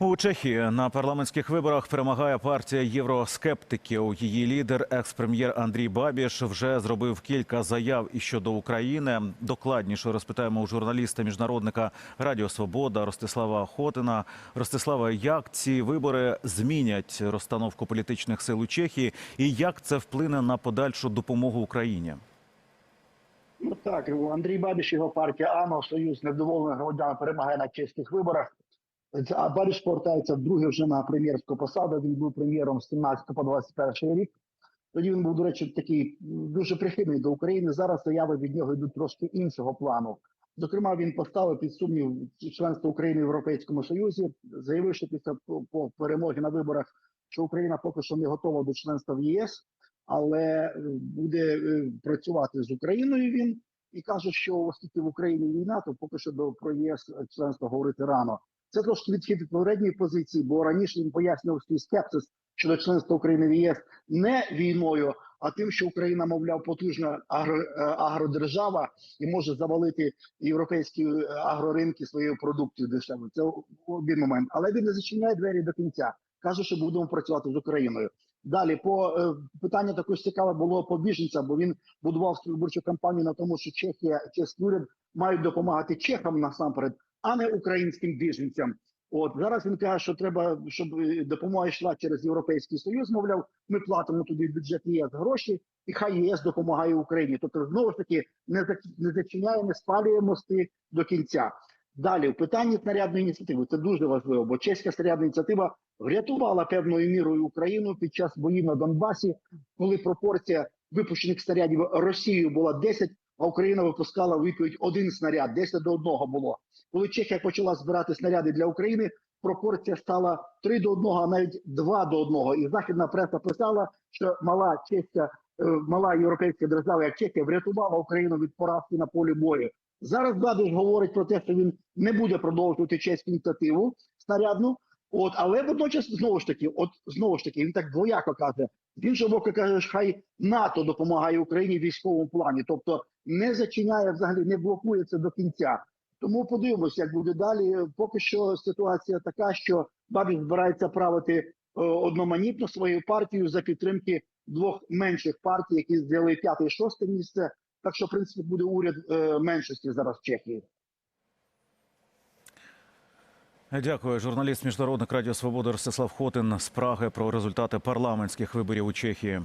У Чехії на парламентських виборах перемагає партія євроскептиків. Її лідер, екс-прем'єр Андрій Бабіш, вже зробив кілька заяв і щодо України. Докладніше розпитаємо у журналіста міжнародника Радіо Свобода Ростислава Хотина. Ростислава, як ці вибори змінять розстановку політичних сил у Чехії, і як це вплине на подальшу допомогу Україні? Ну так, Андрій Бабіш, його партія АНО, Союз невдоволених громадян перемагає на чеських виборах. А Бабіш повертається вдруге вже на прем'єрську посаду. Він був прем'єром з 17 по 21 рік. Тоді він був, до речі, такий дуже прихильний до України. Зараз заяви від нього йдуть трошки іншого плану. Зокрема, він поставив під сумнів членство України в Європейському Союзі, заявивши після по- перемоги на виборах, що Україна поки що не готова до членства в ЄС, але е, буде е, працювати з Україною він і каже, що оскільки в Україні війна, то поки що до про ЄС членство говорити рано. Це трошки відхід від попередньої позиції, бо раніше він пояснював свій скепсис щодо членства України в ЄС не війною, а тим, що Україна, мовляв, потужна агро, е, агродержава і може завалити європейські е, агроринки своєю продукцією дешевою. Це один момент. Але він не зачиняє двері до кінця. Каже, що будемо працювати з Україною. Далі по е, питання також цікаве було по біженцям, бо він будував свою виборчу кампанію на тому, що Чехія, чеський уряд мають допомагати чехам насамперед, а не українським біженцям. От зараз він каже, що треба, щоб е, допомога йшла через Європейський Союз. Мовляв, ми платимо туди бюджет ЄС гроші, і хай ЄС допомагає Україні. Тобто, знову ж таки, не не зачиняє, не спалює мости до кінця. Далі в питанні снарядної ініціативи це дуже важливо, бо чеська снарядна ініціатива врятувала певною мірою Україну під час боїв на Донбасі, коли пропорція випущених снарядів Росією була 10, а Україна випускала відповідь один снаряд, 10 до 1 було. Коли Чехія почала збирати снаряди для України, пропорція стала 3 до 1, а навіть 2 до 1. І західна преса писала, що мала чеська, е, мала європейська держава, як Чехія, врятувала Україну від поразки на полі бою. Зараз Бабіш говорить про те, що він не буде продовжувати чеську ініціативу снарядну. От, але водночас знову ж таки, от знову ж таки, він так двояко каже. З іншого боку, каже, хай НАТО допомагає Україні в військовому плані, тобто не зачиняє взагалі, не блокує це до кінця. Тому подивимося, як буде далі. Поки що ситуація така, що Бабіш збирається правити е, одноманітно свою партію за підтримки двох менших партій, які взяли п'яте і шосте місце. Так що, в принципі, буде уряд е, меншості зараз в Чехії. Дякую. Журналіст міжнародних Радіо Свобода Ростислав Хотин з Праги про результати парламентських виборів у Чехії.